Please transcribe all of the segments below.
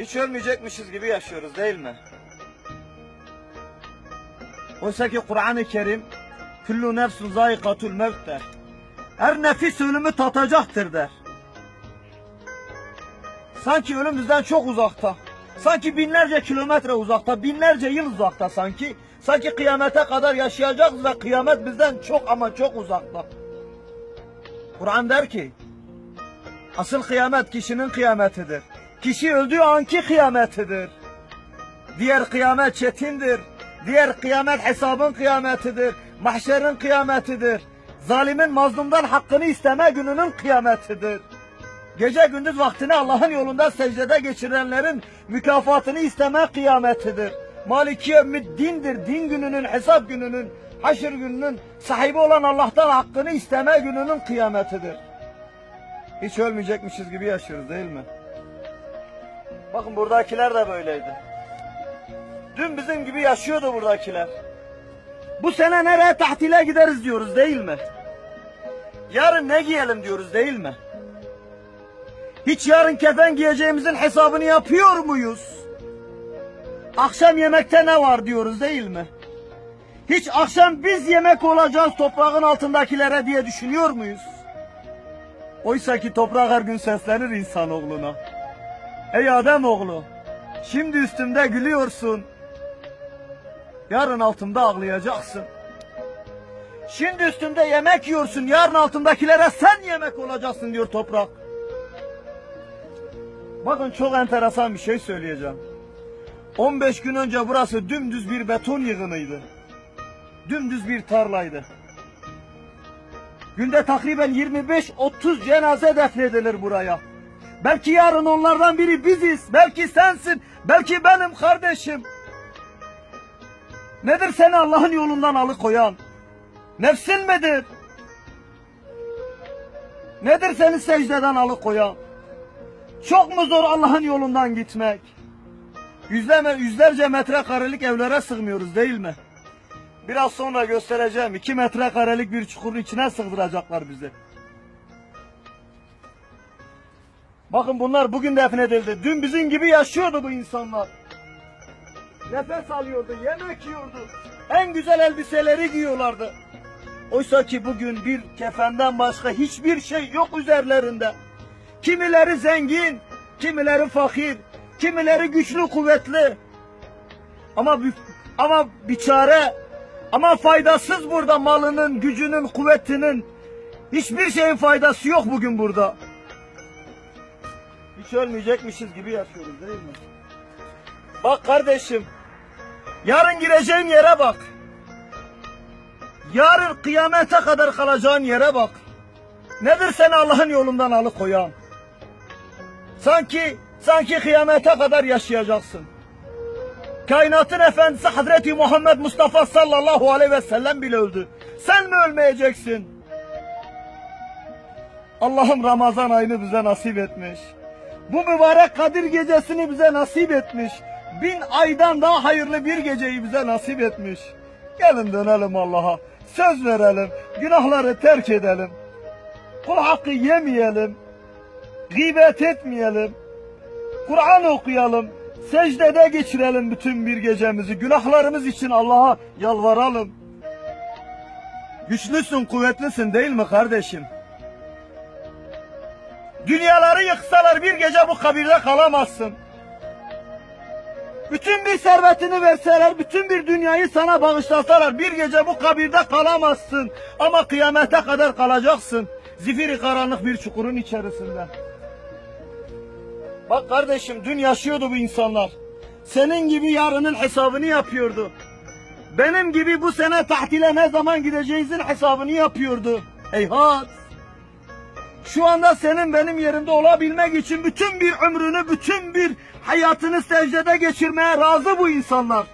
Hiç ölmeyecekmişiz gibi yaşıyoruz değil mi? Oysa ki Kur'an-ı Kerim Kullu nefsun zayikatul mevt der. Her nefis ölümü tatacaktır der. Sanki ölüm bizden çok uzakta. Sanki binlerce kilometre uzakta, binlerce yıl uzakta sanki. Sanki kıyamete kadar yaşayacağız ve kıyamet bizden çok ama çok uzakta. Kur'an der ki, asıl kıyamet kişinin kıyametidir. Kişi öldüğü anki kıyametidir. Diğer kıyamet çetindir. Diğer kıyamet hesabın kıyametidir. Mahşerin kıyametidir. Zalimin mazlumdan hakkını isteme gününün kıyametidir. Gece gündüz vaktini Allah'ın yolunda secdede geçirenlerin mükafatını isteme kıyametidir. Maliki dindir. Din gününün, hesap gününün, haşr gününün sahibi olan Allah'tan hakkını isteme gününün kıyametidir. Hiç ölmeyecekmişiz gibi yaşıyoruz değil mi? Bakın buradakiler de böyleydi. Dün bizim gibi yaşıyordu buradakiler. Bu sene nereye tahtile gideriz diyoruz değil mi? Yarın ne giyelim diyoruz değil mi? Hiç yarın kefen giyeceğimizin hesabını yapıyor muyuz? Akşam yemekte ne var diyoruz değil mi? Hiç akşam biz yemek olacağız toprağın altındakilere diye düşünüyor muyuz? Oysa ki toprak her gün seslenir insanoğluna. Ey Adem oğlu, şimdi üstümde gülüyorsun. Yarın altımda ağlayacaksın. Şimdi üstümde yemek yiyorsun, yarın altındakilere sen yemek olacaksın diyor toprak. Bakın çok enteresan bir şey söyleyeceğim. 15 gün önce burası dümdüz bir beton yığınıydı. Dümdüz bir tarlaydı. Günde takriben 25-30 cenaze defnedilir buraya. Belki yarın onlardan biri biziz. Belki sensin. Belki benim kardeşim. Nedir seni Allah'ın yolundan alıkoyan? Nefsin midir? Nedir seni secdeden alıkoyan? Çok mu zor Allah'ın yolundan gitmek? Yüzleme, yüzlerce metrekarelik evlere sığmıyoruz değil mi? Biraz sonra göstereceğim. iki metrekarelik bir çukurun içine sığdıracaklar bizi. Bakın bunlar bugün defnedildi. Dün bizim gibi yaşıyordu bu insanlar. Nefes alıyordu, yemek yiyordu. En güzel elbiseleri giyiyorlardı. Oysa ki bugün bir kefenden başka hiçbir şey yok üzerlerinde. Kimileri zengin, kimileri fakir, kimileri güçlü kuvvetli. Ama ama biçare, ama faydasız burada malının, gücünün, kuvvetinin. Hiçbir şeyin faydası yok bugün burada. Hiç ölmeyecekmişiz gibi yaşıyoruz değil mi? Bak kardeşim, yarın gireceğin yere bak. Yarın kıyamete kadar kalacağın yere bak. Nedir seni Allah'ın yolundan alıkoyan? Sanki, sanki kıyamete kadar yaşayacaksın. Kainatın efendisi Hazreti Muhammed Mustafa sallallahu aleyhi ve sellem bile öldü. Sen mi ölmeyeceksin? Allah'ım Ramazan ayını bize nasip etmiş. Bu mübarek Kadir gecesini bize nasip etmiş. Bin aydan daha hayırlı bir geceyi bize nasip etmiş. Gelin dönelim Allah'a. Söz verelim. Günahları terk edelim. Kul hakkı yemeyelim. Gıybet etmeyelim. Kur'an okuyalım. Secdede geçirelim bütün bir gecemizi. Günahlarımız için Allah'a yalvaralım. Güçlüsün, kuvvetlisin değil mi kardeşim? Dünyaları yıksalar bir gece bu kabirde kalamazsın. Bütün bir servetini verseler, bütün bir dünyayı sana bağışlasalar bir gece bu kabirde kalamazsın. Ama kıyamete kadar kalacaksın. Zifiri karanlık bir çukurun içerisinde. Bak kardeşim dün yaşıyordu bu insanlar. Senin gibi yarının hesabını yapıyordu. Benim gibi bu sene tahtile ne zaman gideceğinizin hesabını yapıyordu. Heyhat. Şu anda senin benim yerimde olabilmek için bütün bir ömrünü, bütün bir hayatını secdede geçirmeye razı bu insanlar.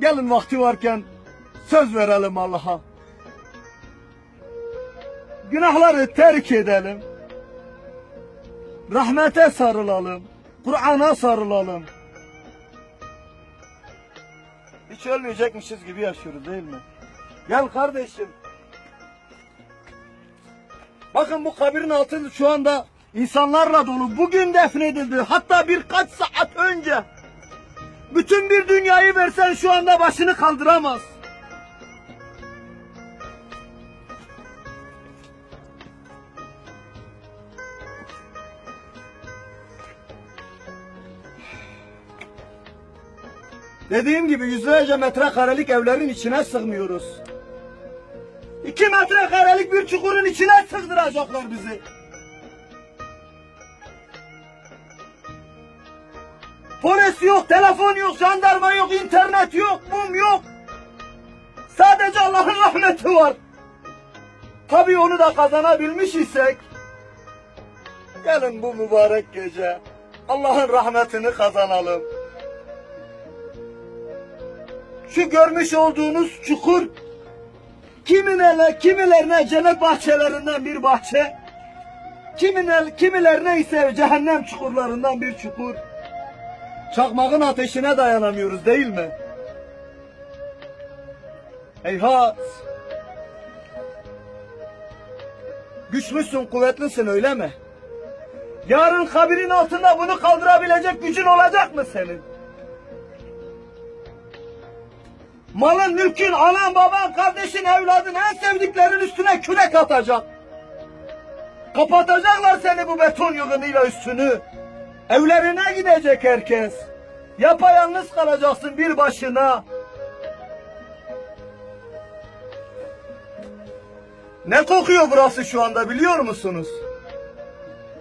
Gelin vakti varken söz verelim Allah'a. Günahları terk edelim. Rahmete sarılalım. Kur'an'a sarılalım. Hiç ölmeyecekmişiz gibi yaşıyoruz değil mi? Gel kardeşim. Bakın bu kabirin altında şu anda insanlarla dolu. Bugün defnedildi. Hatta birkaç saat önce. Bütün bir dünyayı versen şu anda başını kaldıramaz. Dediğim gibi yüzlerce metrekarelik evlerin içine sığmıyoruz. İki metrekarelik bir çukurun içine sığdıracaklar bizi. Polis yok, telefon yok, jandarma yok, internet yok, mum yok. Sadece Allah'ın rahmeti var. Tabii onu da kazanabilmiş isek, gelin bu mübarek gece Allah'ın rahmetini kazanalım. Şu görmüş olduğunuz çukur Kimine, kimilerine cennet bahçelerinden bir bahçe, kimine, kimilerine ise cehennem çukurlarından bir çukur. Çakmağın ateşine dayanamıyoruz değil mi? Heyhat! Güçlüsün, kuvvetlisin öyle mi? Yarın kabirin altında bunu kaldırabilecek gücün olacak mı senin? Malın, mülkün, anan, baban, kardeşin, evladın, en sevdiklerin üstüne kürek atacak. Kapatacaklar seni bu beton yığınıyla üstünü. Evlerine gidecek herkes. Yapayalnız kalacaksın bir başına. Ne kokuyor burası şu anda biliyor musunuz?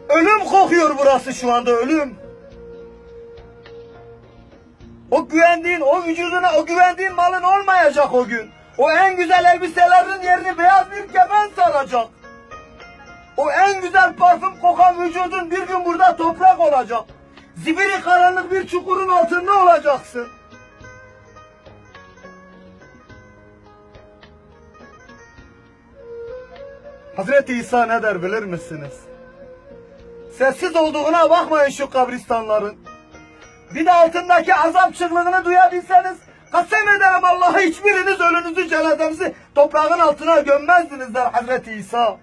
Ölüm kokuyor burası şu anda ölüm. O güvendiğin, o vücuduna, o güvendiğin malın olmayacak o gün. O en güzel elbiselerin yerini beyaz bir kefen saracak. O en güzel parfüm kokan vücudun bir gün burada toprak olacak. Zibiri karanlık bir çukurun altında olacaksın. Hazreti İsa ne der bilir misiniz? Sessiz olduğuna bakmayın şu kabristanların. Bir de altındaki azap çığlığını duyabilseniz kasem ederim Allah'a hiçbiriniz ölünüzü cenazenizi toprağın altına gömmezdiniz der Hazreti İsa.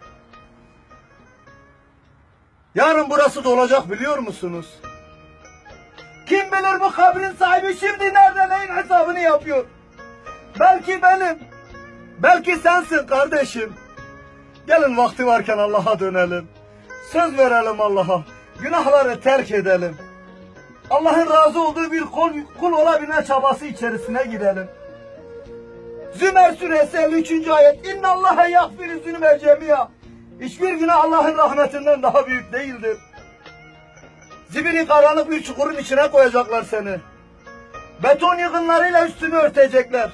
Yarın burası dolacak biliyor musunuz? Kim bilir bu kabrin sahibi şimdi nerede neyin hesabını yapıyor? Belki benim. Belki sensin kardeşim. Gelin vakti varken Allah'a dönelim. Söz verelim Allah'a. Günahları terk edelim. Allah'ın razı olduğu bir kul, kul olabilme çabası içerisine gidelim. Zümer suresi 53. ayet. İnna Allaha yagfiru zünüme cemiya. Hiçbir günah Allah'ın rahmetinden daha büyük değildir. Zibiri karanlık bir çukurun içine koyacaklar seni. Beton yığınlarıyla üstünü örtecekler.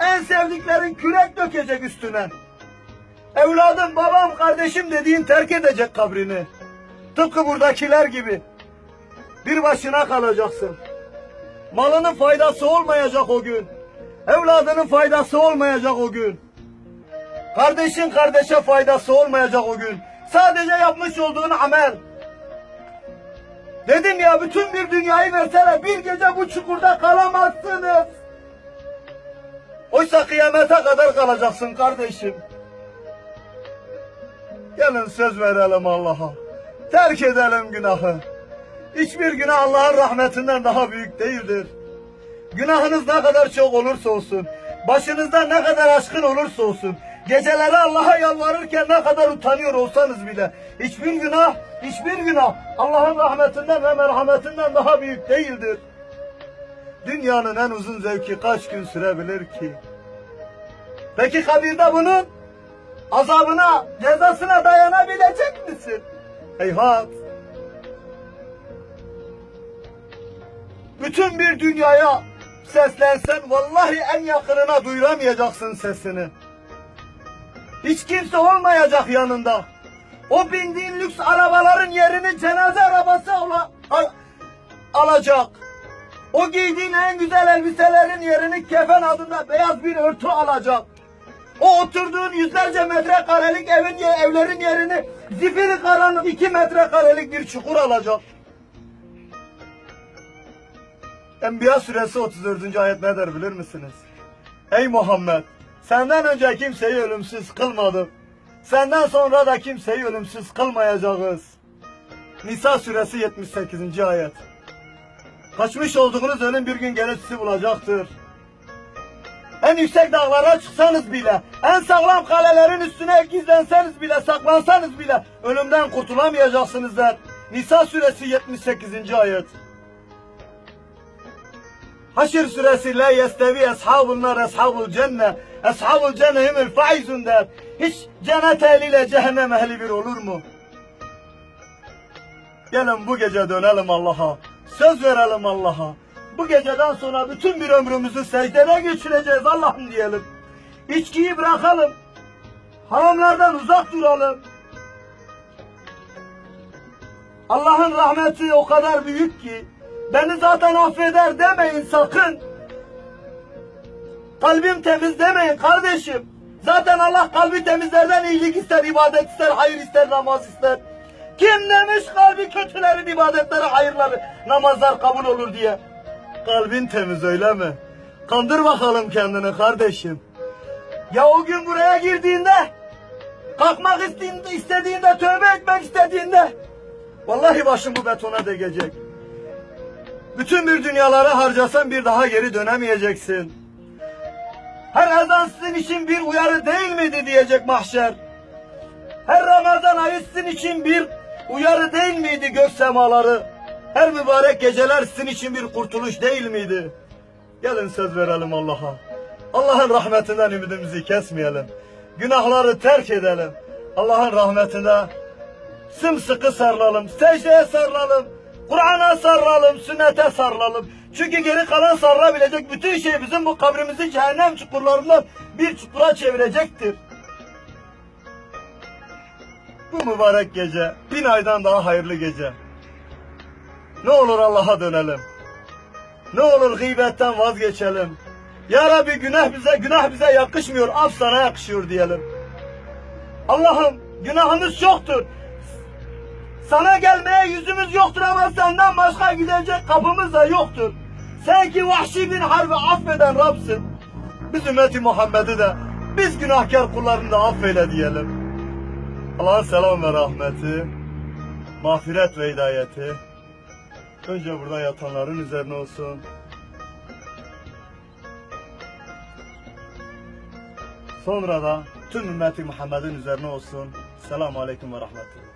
En sevdiklerin kürek dökecek üstüne. Evladım, babam, kardeşim dediğin terk edecek kabrini. Tıpkı buradakiler gibi. Bir başına kalacaksın. Malının faydası olmayacak o gün. Evladının faydası olmayacak o gün. Kardeşin kardeşe faydası olmayacak o gün. Sadece yapmış olduğun amel. Dedim ya bütün bir dünyayı verseler bir gece bu çukurda kalamazsınız. Oysa kıyamete kadar kalacaksın kardeşim. Gelin söz verelim Allah'a. Terk edelim günahı. Hiçbir günah Allah'ın rahmetinden daha büyük değildir. Günahınız ne kadar çok olursa olsun, başınızda ne kadar aşkın olursa olsun, geceleri Allah'a yalvarırken ne kadar utanıyor olsanız bile, hiçbir günah, hiçbir günah Allah'ın rahmetinden ve merhametinden daha büyük değildir. Dünyanın en uzun zevki kaç gün sürebilir ki? Peki kabirde bunun azabına, cezasına dayanabilecek misin? Heyhat! Bütün bir dünyaya seslensen vallahi en yakınına duyuramayacaksın sesini. Hiç kimse olmayacak yanında. O bindiğin lüks arabaların yerini cenaze arabası ala- al- alacak. O giydiğin en güzel elbiselerin yerini kefen adında beyaz bir örtü alacak. O oturduğun yüzlerce metrekarelik evin evlerin yerini zifiri karanlık iki metrekarelik bir çukur alacak. Enbiya suresi 34. ayet ne der bilir misiniz? Ey Muhammed! Senden önce kimseyi ölümsüz kılmadım. Senden sonra da kimseyi ölümsüz kılmayacağız. Nisa suresi 78. ayet. Kaçmış olduğunuz ölüm bir gün gelip sizi bulacaktır. En yüksek dağlara çıksanız bile, en sağlam kalelerin üstüne gizlenseniz bile, saklansanız bile ölümden kurtulamayacaksınız der. Nisa suresi 78. ayet. Haşr suresi la yestevi ashabul nar ashabul cenne ashabul cenne humul faizun der. Hiç cennet ehliyle cehennem ehli bir olur mu? Gelin bu gece dönelim Allah'a. Söz verelim Allah'a. Bu geceden sonra bütün bir ömrümüzü secdede geçireceğiz Allah'ım diyelim. İçkiyi bırakalım. Haramlardan uzak duralım. Allah'ın rahmeti o kadar büyük ki beni zaten affeder demeyin sakın. Kalbim temiz demeyin kardeşim. Zaten Allah kalbi temizlerden iyilik ister, ibadet ister, hayır ister, namaz ister. Kim demiş kalbi kötülerin ibadetleri, hayırları, namazlar kabul olur diye. Kalbin temiz öyle mi? Kandır bakalım kendini kardeşim. Ya o gün buraya girdiğinde, kalkmak istediğinde, tövbe etmek istediğinde, vallahi başım bu betona değecek. Bütün bir dünyaları harcasan bir daha geri dönemeyeceksin. Her ezan sizin için bir uyarı değil miydi diyecek mahşer. Her Ramazan ayı sizin için bir uyarı değil miydi gök semaları? Her mübarek geceler sizin için bir kurtuluş değil miydi? Gelin söz verelim Allah'a. Allah'ın rahmetinden ümidimizi kesmeyelim. Günahları terk edelim. Allah'ın rahmetine sımsıkı sarılalım. Secdeye sarılalım. Kur'an'a sarılalım. Sünnete sarılalım. Çünkü geri kalan sarılabilecek bütün şey bizim bu kabrimizi cehennem çukurlarından bir çukura çevirecektir. Bu mübarek gece bin aydan daha hayırlı gece. Ne olur Allah'a dönelim. Ne olur gıybetten vazgeçelim. Ya Rabbi günah bize günah bize yakışmıyor. Af sana yakışıyor diyelim. Allah'ım günahımız çoktur. Sana gelmeye yüzümüz yoktur ama senden başka gidecek kapımız da yoktur. Sen ki vahşi bin harbi affeden Rab'sın. Biz ümmeti Muhammed'i de biz günahkar kullarını da affeyle diyelim. Allah'ın selam ve rahmeti, mağfiret ve hidayeti önce burada yatanların üzerine olsun. Sonra da tüm ümmeti Muhammed'in üzerine olsun. Selamun Aleyküm ve Rahmetullah.